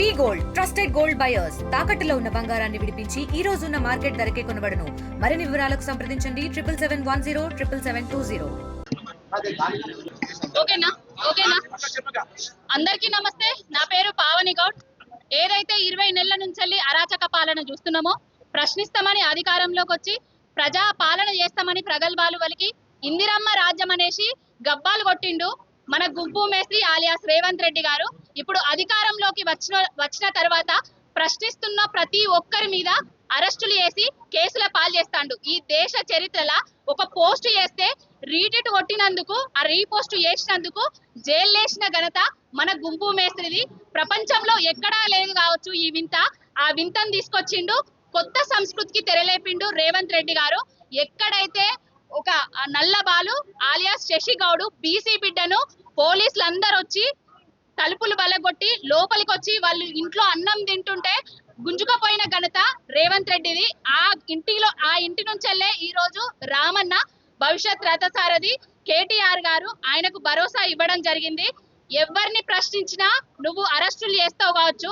We gold trusted gold buyers తాకట్టులో ఉన్న బంగారాన్ని విడిపించి ఈ రోజు ఉన్న మార్కెట్ ధరకే కొనబడను. మరిన్ని వివరాలకు సంప్రదించండి. Triple seven one zero triple seven two zero. ఓకేనా? ఓకేనా? అందరికీ నమస్తే. నా పేరు పావని గౌడ్. ఏదైతే ఇరవై నెలల నుంచి అరాచక పాలన చూస్తున్నామో ప్రశ్నిస్తామని అధికారంలోకి వచ్చి ప్రజా పాలన చేస్తామని ప్రగల్భాలు వలికి ఇందిరమ్మ రాజ్యం అనేసి గబ్బాలు కొట్టిండు మన గుంపు మేస్త్రి ఆలియాస్ రేవంత్ రెడ్డి గారు. ఇప్పుడు అధికారంలోకి వచ్చిన వచ్చిన తర్వాత ప్రశ్నిస్తున్న ప్రతి ఒక్కరి మీద అరెస్టులు చేసి కేసుల పాలు చేస్తాండు. ఈ దేశ చరిత్రల ఒక పోస్ట్ చేస్తే రీటిట్ కొట్టినందుకు ఆ రీపోస్ట్ చేసినందుకు జైలు వేసిన ఘనత మన గుంపు మేస్త్రిది. ప్రపంచంలో ఎక్కడా లేదు కావచ్చు ఈ వింత. ఆ వింతను తీసుకొచ్చిండు కొత్త సంస్కృతికి తెరలేపిండు రేవంత్ రెడ్డి గారు. ఎక్కడైతే ఒక నల్లబాలు ఆలియాస్ శశి గౌడు బీసీ బిడ్డను పోలీసులు అందరు వచ్చి తలుపులు బలగొట్టి లోపలికి వచ్చి వాళ్ళు ఇంట్లో అన్నం తింటుంటే గుంజుకపోయిన ఘనత రేవంత్ రెడ్డిది. ఆ ఇంటిలో ఆ ఇంటి నుంచెల్లే ఈ రోజు రామన్న భవిష్యత్ రథసారథి కేటీఆర్ గారు ఆయనకు భరోసా ఇవ్వడం జరిగింది. ఎవరిని ప్రశ్నించినా నువ్వు అరెస్టులు చేస్తావు కావచ్చు.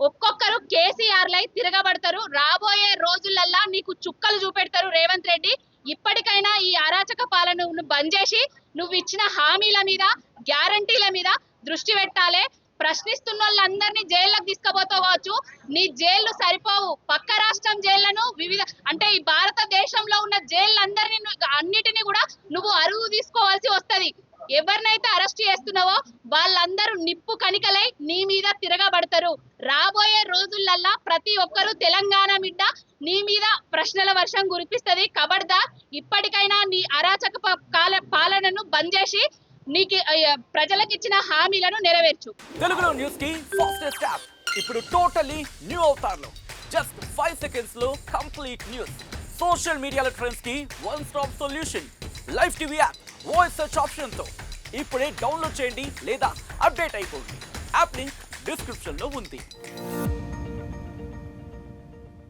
ఒక్కొక్కరు కేసీఆర్ లై తిరగబడతారు. రాబోయే రోజులల్లా నీకు చుక్కలు చూపెడతారు రేవంత్ రెడ్డి. ఇప్పటికైనా ఈ అరాచక పాలన బంద్ చేసి నువ్వు ఇచ్చిన హామీల మీద గ్యారెంటీ మీద దృష్టి పెట్టాలి. ప్రశ్నిస్తున్న వాళ్ళందరినీ జైల్లోకి తీసుకుపోతావచ్చు. నీ జైళ్ళు సరిపోవు. పక్క రాష్ట్రం జైళ్ళను వివిధ అంటే ఈ భారతదేశంలో ఉన్న జైళ్ళందరినీ అన్నిటినీ కూడా నువ్వు అరువు తీసుకోవాల్సి వస్తది. ఎవరినైతే అరెస్ట్ చేస్తున్నావో వాళ్ళందరూ నిప్పు కనికలై నీ మీద తిరగబడతారు. రాబోయే రోజులల్లా ప్రతి ఒక్కరూ తెలంగాణ బిడ్డ నీ మీద ప్రశ్నల వర్షం కురిపిస్తది. కబడ్దా ఇప్పటికైనా నీ అరాచక ప- కాల పాలనను బంద్ చేసి నీకు ప్రజలకు ఇచ్చిన హామీలను నెరవేర్చు. తెలుగులో న్యూస్కి ఫాస్టెస్ట్ యాప్ ఇప్పుడు టోటలీ న్యూ అవుతారు జస్ట్ ఫైవ్ సెకండ్స్లో కంప్లీట్ న్యూస్ సోషల్ మీడియాలో ట్రెండ్స్కి one stop solution live TV app voice search ఆప్షన్తో. ఇప్పుడే డౌన్లోడ్ చేయండి లేదా అప్డేట్ అయిపోండి. యాప్ లింక్ డిస్క్రిప్షన్లో ఉంది.